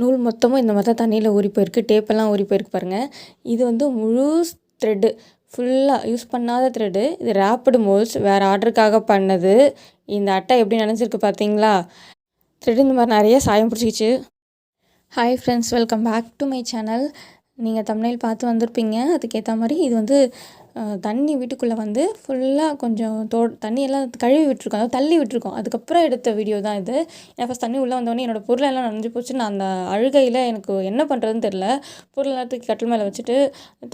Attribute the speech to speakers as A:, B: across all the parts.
A: நூல் மொத்தமும் இந்த மாதிரி தான் தண்ணியில் ஊறி போயிருக்கு. டேப்பெல்லாம் ஊறி போயிருக்கு பாருங்கள் இது வந்து முழு த்ரெட்டு ஃபுல்லாக யூஸ் பண்ணாத த்ரெட்டு இது ரேப்பிடு மோல்ஸ் வேறு ஆர்டருக்காக பண்ணது. இந்த அட்டை எப்படி நினச்சிருக்கு பார்த்தீங்களா த்ரெட்டு இந்த மாதிரி நிறைய சாயம் பிடிச்சிக்கிச்சு. Hi friends welcome back to my channel நீங்கள் தமிழில் பார்த்து வந்திருப்பீங்க. அதுக்கேற்ற மாதிரி இது வந்து தண்ணி வீட்டுக்குள்ளே வந்து ஃபுல்லாக கொஞ்சம் தோ தண்ணியெல்லாம் கழுவி விட்டுருக்கோம். அதாவது தள்ளி விட்டுருக்கோம். அதுக்கப்புறம் எடுத்த வீடியோ தான் இது. ஏன்னா ஃபஸ்ட் தண்ணி உள்ளே வந்தோடனே என்னோடய பொருளெல்லாம் நனைஞ்சு போச்சு. நான் அந்த அழுகையில் எனக்கு என்ன பண்ணுறதுன்னு தெரில பொருளெல்லாம் தூக்கி கட்டில் மேலே வச்சுட்டு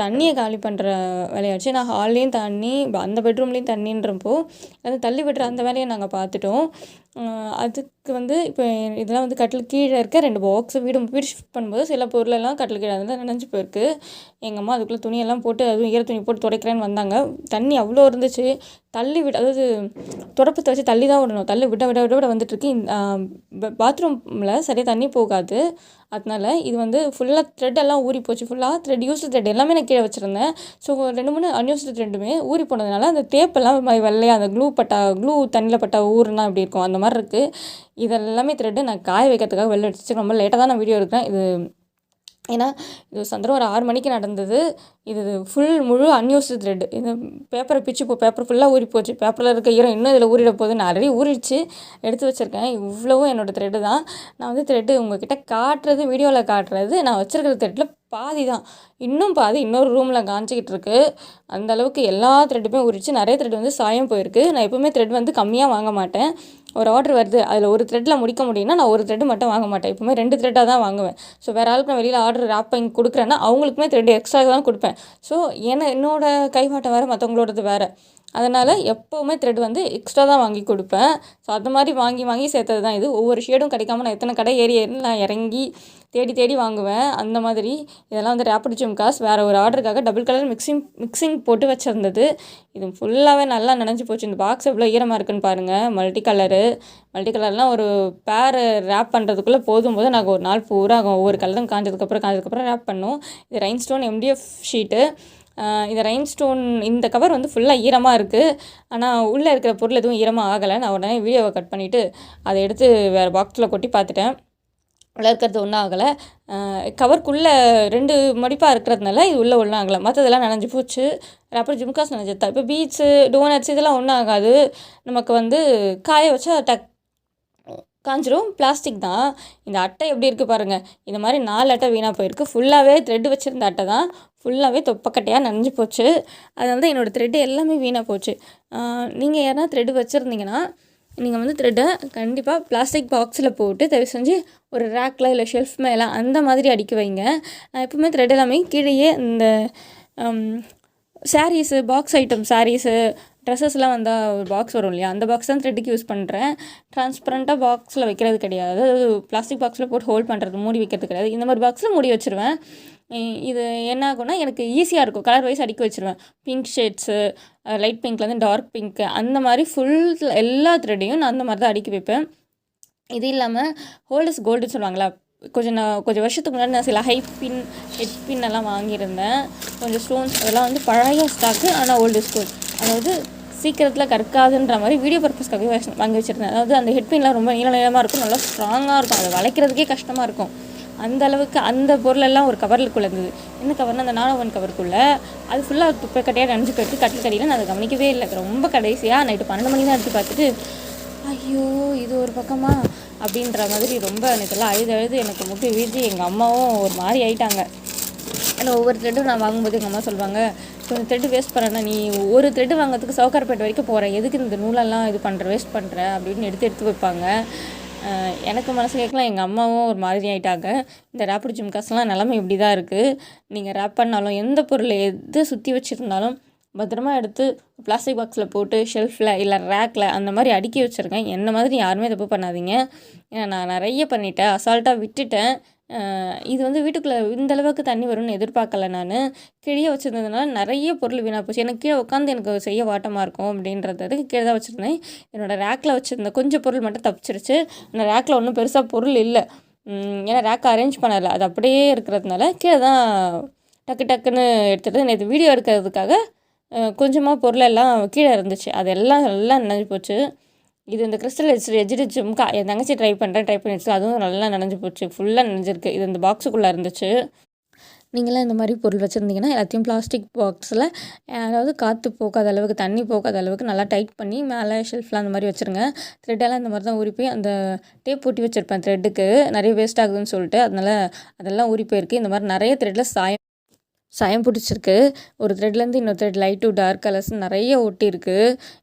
A: தண்ணியை காலி பண்ணுற வேலையாச்சு. நான் ஹால்லேயும் தண்ணி அந்த பெட்ரூம்லேயும் தண்ணின்றப்போ அது தள்ளி விடுற அந்த வேலையை நாங்கள் பார்த்துட்டோம். அதுக்கு வந்து இப்போ இதெல்லாம் வந்து கட்டில் கீழே இருக்க ரெண்டு பாக்ஸு வீடு வீடு ஷிஃப்ட் பண்ணும்போது சில பொருளெல்லாம் கட்டில் கீழே வந்து நனைஞ்சு போயிருக்கு. எங்கள் அம்மா அதுக்குள்ளே துணியெல்லாம் போட்டு அதுவும் ஈர துணி போட்டு துடைக்கிறேன்னு வந்தாங்க. தண்ணி அவ்வளோ இருந்துச்சு. தள்ளி விட அதாவது துடப்பத்தை வச்சு தள்ளி தான் விடணும். தள்ளி விட விட விட விட வந்துட்டுருக்கு. பாத்ரூமில் சரியாக தண்ணி போகாது. அதனால இது வந்து ஃபுல்லாக த்ரெட் எல்லாம் ஊறி போச்சு. ஃபுல்லாக த்ரெட் யூஸ் த்ரெட் எல்லாமே நான் கீழே வச்சுருந்தேன். ஸோ ரெண்டு மூணு அன்யூஸ்டு த்ரெட்டுமே ஊறி போனதுனால அந்த தேப்பெல்லாம் மாதிரி வெள்ளையாக அந்த க்ளூ பட்டா க்ளூ தண்ணியில் பட்டா ஊறுனா இப்படி இருக்கும்? அந்த மாதிரி இருக்குது இதெல்லாமே த்ரெட்டு நான் காய வைக்கிறதுக்காக வெளில அடிச்சு ரொம்ப லேட்டாக தான் நான் வீடியோ எடுக்கிறேன். இது ஏன்னா இது சாயந்தரம் ஒரு ஆறு மணிக்கு நடந்தது. இது ஃபுல் முழு அன்யூஸ்டு த்ரெட் இது பேப்பரை பிச்சு இப்போ பேப்பர் ஃபுல்லாக ஊறி போச்சு. பேப்பரில் இருக்க ஈரம் இன்னும் இதில் ஊறிட போகுது. நான் ஆல்ரெடி ஊறிடுச்சு. எடுத்து வச்சுருக்கேன். இவ்வளவும் என்னோடய த்ரெட்டு தான். நான் வந்து த்ரெட்டு உங்ககிட்ட காட்டுறது வீடியோவில் காட்டுறது நான் வச்சுருக்கிற த்ரெட்டில் பாதி தான். இன்னும் பாதி இன்னொரு ரூமில் காஞ்சிக்கிட்டு இருக்கு அந்த அளவுக்கு எல்லா த்ரெட்டுமே உரிச்சு நிறைய த்ரெட் வந்து சாயம் போயிருக்கு. நான் எப்போவுமே த்ரெட் வந்து கம்மியாக வாங்க மாட்டேன். ஒரு ஆர்டர் வருது அதில் ஒரு த்ரெட்டில் முடிக்க முடியும்னா நான் ஒரு த்ரெட்டு மட்டும் வாங்க மாட்டேன். எப்போவுமே ரெண்டு த்ரெட்டாக தான் வாங்குவேன். ஸோ வேறு ஆளுக்கு நான் வெளியில் ஆர்டர் ரேப்பிங் கொடுக்குறேன்னா அவங்களுக்குமே த்ரெட் எக்ஸ்ட்ரா தான் கொடுப்பேன். ஸோ ஏன்னா என்னோடய கைவாட்டம் வேறு மற்றவங்களோடது வேறு. அதனால் எப்போவுமே த்ரெட் வந்து எக்ஸ்ட்ரா தான் வாங்கி கொடுப்பேன். ஸோ அது மாதிரி வாங்கி வாங்கி சேர்த்தது தான் இது. ஒவ்வொரு ஷேடும் கிடைக்காம நான் எத்தனை கடை ஏறி நான் இறங்கி தேடி தேடி வாங்குவேன். அந்த மாதிரி இதெல்லாம் வந்து ரேப்பிட் ஜும்காஸ் வேறு ஒரு ஆர்டருக்காக டபுள் கலர் மிக்சிங் மிக்சிங் போட்டு வச்சுருந்தது. இது ஃபுல்லாகவே நல்லா நினஞ்சி போச்சு. இந்த பாக்ஸ் எவ்வளோ ஈரமாக இருக்குன்னு பாருங்கள் மல்டி கலரு மல்டி கலர்லாம் ஒரு பேர் ரேப் பண்ணுறதுக்குள்ளே போதும் போது நாங்கள் ஒரு நாள் பூரா ஆகும் ஒவ்வொரு கலரும் காஞ்சதுக்கப்புறம் காஞ்சதுக்கப்புறம் ரேப் பண்ணோம். இது ரைன் ஸ்டோன் எம்டிஎஃப் ஷீட்டு இந்த ரெயின் ஸ்டோன் இந்த கவர் வந்து ஃபுல்லாக ஈரமாக இருக்குது ஆனால் உள்ளே இருக்கிற பொருள் எதுவும் ஈரமாக ஆகலை. நான் உடனே வீடியோவை கட் பண்ணிவிட்டு அதை எடுத்து வேறு பாக்ஸில் கொட்டி பார்த்துட்டேன். உள்ளே இருக்கிறது ஒன்றும் ஆகலை. கவருக்குள்ளே ரெண்டு மடிப்பாக இருக்கிறதுனால இது உள்ளே ஒன்றும் ஆகலை. மற்றதெல்லாம் நனைஞ்சு போச்சு. அப்புறம் ஜிம்காஸ் நனைஞ்சது இப்போ பீட்ஸு டோனட்ஸ் இதெல்லாம் ஒன்றும் ஆகாது. நமக்கு வந்து காய வச்சா டக் காஞ்சிரும். பிளாஸ்டிக் தான். இந்த அட்டை எப்படி இருக்குது பாருங்கள் இந்த மாதிரி நாலு அட்டை வீணாக போயிருக்கு. ஃபுல்லாகவே த்ரெட் வச்சுருந்த அட்டை தான். ஃபுல்லாகவே தொப்பக்கட்டையாக நனைஞ்சு போச்சு. அதனால தான் என்னோடய த்ரெட்டு எல்லாமே வீணாக போச்சு. நீங்கள் யாருனா த்ரெட்டு வச்சுருந்தீங்கன்னா நீங்கள் வந்து த்ரெட்டை கண்டிப்பாக பிளாஸ்டிக் பாக்ஸில் போட்டு தயவு செஞ்சு ஒரு ரேக்கில் இல்லை ஷெல்ஃப் மேலே அந்த மாதிரி அடிக்க வைங்க. நான் எப்பவுமே த்ரெட் எல்லாமே கீழேயே இந்த சாரீஸு பாக்ஸ் ஐட்டம் சாரீஸு ட்ரெஸ்ஸஸ்லாம் வந்தால் ஒரு பாக்ஸ் வரும் இல்லையா? அந்த பாக்ஸ் தான் த்ரெட்டுக்கு யூஸ் பண்ணுறேன் ட்ரான்ஸ்பரண்ட்டாக பாக்ஸில் வைக்கிறது கிடையாது. அதாவது பிளாஸ்டிக் பாக்ஸில் போட்டு ஹோல்ட் பண்ணுறது மூடி வைக்கிறது கிடையாது. இந்த மாதிரி பாக்ஸில் மூடி வச்சுருவேன். இது என்ன ஆகும்னா எனக்கு ஈஸியாக இருக்கும். கலர் வைஸ் அடிக்க வச்சுருவேன். பிங்க் ஷேட்ஸு லைட் பிங்க்லேருந்து டார்க் பிங்க்கு அந்த மாதிரி ஃபுல் எல்லா த்ரெட்டையும் நான் அந்த மாதிரி தான் அடிக்க வைப்பேன். இது இல்லாமல் ஹோல்டஸ் கோல்டுன்னு சொல்லுவாங்களா கொஞ்சம் நான் கொஞ்சம் வருஷத்துக்கு முன்னாடி நான் சில ஹை பின் ஹெட் பின் எல்லாம் வாங்கியிருந்தேன். கொஞ்சம் ஸ்டோன்ஸ் அதெல்லாம் வந்து பழைய ஸ்டாக்கு ஆனால் ஓல்டு ஸ்டோன் அதாவது சீக்கிரத்தில் கற்காதுன்ற மாதிரி வீடியோ பர்பஸ்க்காகவே வாங்கி வச்சுருந்தேன். அதாவது அந்த ஹெட்பின்லாம் ரொம்ப நீள நீளமாக இருக்கும். நல்லா ஸ்ட்ராங்காக இருக்கும். அதை வளைக்கிறதுக்கே கஷ்டமாக இருக்கும். அந்த அளவுக்கு அந்த பொருளெல்லாம் ஒரு கவருக்குள்ளே இருந்தது. என்ன கவர்னால் அந்த நானோ ஒன் கவருக்குள்ளே அது ஃபுல்லாக துப்பை கட்டையாக நனைஞ்சு போயிட்டு கட்டில் கடையில் நான் அதை கவனிக்கவே இல்லை. ரொம்ப கடைசியாக நைட்டு பன்னெண்டு மணி தான் எடுத்து பார்த்துட்டு ஐயோ இது ஒரு பக்கமா? அப்படின்ற மாதிரி ரொம்ப எனக்கெல்லாம் அழுது அழுது எனக்கு முட்டி வீழ்ச்சி. எங்கள் அம்மாவும் ஒரு மாதிரி ஆயிட்டாங்க. ஆனால் ஒவ்வொரு த்ரெட்டும் நான் வாங்கும்போது எங்கள் அம்மா சொல்லுவாங்க கொஞ்சம் த்ரெட்டு வேஸ்ட் பண்ணனா நீ ஒரு த்ரெட்டு வாங்கிறதுக்கு சவுக்கார்பேட்டை வரைக்கும் போகிறேன் எதுக்கு இந்த நூலெல்லாம் இது பண்ணுற வேஸ்ட் பண்ணுற அப்படின்னு எடுத்து எடுத்து வைப்பாங்க. எனக்கு மனசு கேட்கலாம். எங்கள் அம்மாவும் ஒரு மாதிரி ஆகிட்டாங்க இந்த ரேப்பிட் ஜிம்காஸ்லாம் நிலமை இப்படி தான் இருக்குது நீங்கள் ரேப் பண்ணாலும் எந்த பொருளை எது சுற்றி வச்சுருந்தாலும் பத்திரமா எடுத்து பிளாஸ்டிக் பாக்ஸில் போட்டு ஷெல்ஃபில் இல்லை ரேக்கில் அந்த மாதிரி அடுக்கி வச்சுருக்கேன். என்ன மாதிரி யாருமே தப்பு பண்ணாதீங்க. ஏன்னா நான் நிறைய பண்ணிட்டேன். அசால்ட்டாக விட்டுட்டேன். இது வந்து வீட்டுக்குள்ளே இந்த அளவுக்கு தண்ணி வரும்னு எதிர்பார்க்கல நான். கீழே வச்சுருந்ததுனால நிறைய பொருள் வீணாக போச்சு. எனக்கு கீழே உட்காந்து எனக்கு செய்ய வாட்டமாக இருக்கும் அப்படின்றது கீழே தான் வச்சுருந்தேன். என்னோடய ரேக்கில் வச்சுருந்த கொஞ்சம் பொருள் மட்டும் தப்பிச்சிருச்சு. அந்த ரேக்கில் ஒன்றும் பெருசாக பொருள் இல்லை. ஏன்னா ரேக் அரேஞ்ச் பண்ணலை. அது அப்படியே இருக்கிறதுனால கீழே தான் டக்கு டக்குன்னு எடுத்துகிட்டு நேற்று வீடியோ எடுக்கிறதுக்காக கொஞ்சமாக பொருளெல்லாம் கீழே இருந்துச்சு. அதெல்லாம் எல்லாம் நினைஞ்சு போச்சு. இது இந்த கிறிஸ்டல் எஜ் எஜ்டு ஜிம்கா என் தங்கச்சி ட்ரை பண்ணுறேன் ட்ரை பண்ணிடுச்சு அதுவும் நல்லா நனைஞ்சு போச்சு. ஃபுல்லாக நனைஞ்சிருக்கு. இது இந்த பாக்ஸுக்குள்ளே இருந்துச்சு. நீங்களாம் இந்த மாதிரி பொருள் வச்சுருந்தீங்கன்னா எல்லாத்தையும் பிளாஸ்டிக் பாக்ஸில் அதாவது காற்று போகாத அளவுக்கு தண்ணி போகாத அளவுக்கு நல்லா டைட் பண்ணி மேலே ஷெல்ஃபில் அந்த மாதிரி வச்சுருங்க. த்ரெட்டெல்லாம் இந்த மாதிரி தான் ஊறி போய் அந்த டேப் ஒட்டி வச்சுருப்பேன் த்ரெட்டுக்கு நிறைய வேஸ்ட் ஆகுதுன்னு சொல்லிட்டு அதனால் அதெல்லாம் ஊறி போயிருக்கு. இந்த மாதிரி நிறைய த்ரெட்டில் சாயம் சாயம் பிடிச்சிருக்கு. ஒரு த்ரெட்லேருந்து இன்னொரு thread light to dark colours நிறைய ஒட்டியிருக்கு.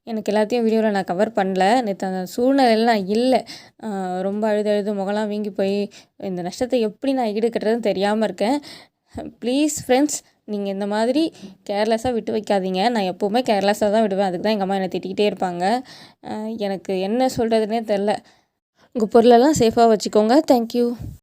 A: எனக்கு எல்லாத்தையும் வீடியோவில் நான் கவர் பண்ணல. நேற்று அந்த சூழ்நிலையில் நான் இல்லை. ரொம்ப அழுது அழுது முகம்லாம் வீங்கி போய் இந்த நஷ்டத்தை எப்படி நான் ஈடு கட்டுறதுன்னு தெரியாமல் இருக்கேன். ப்ளீஸ் ஃப்ரெண்ட்ஸ் நீங்கள் இந்த மாதிரி கேர்லெஸ்ஸாக விட்டு வைக்காதீங்க. நான் எப்போவுமே கேர்லெஸ்ஸாக தான் விடுவேன். அதுக்கு தான் எங்கள் அம்மா என்னை திட்டிக்கிட்டே இருப்பாங்க. எனக்கு என்ன சொல்கிறதுனே தெரில உங்கள் பொருளெல்லாம் சேஃபாக வச்சுக்கோங்க. தேங்க்யூ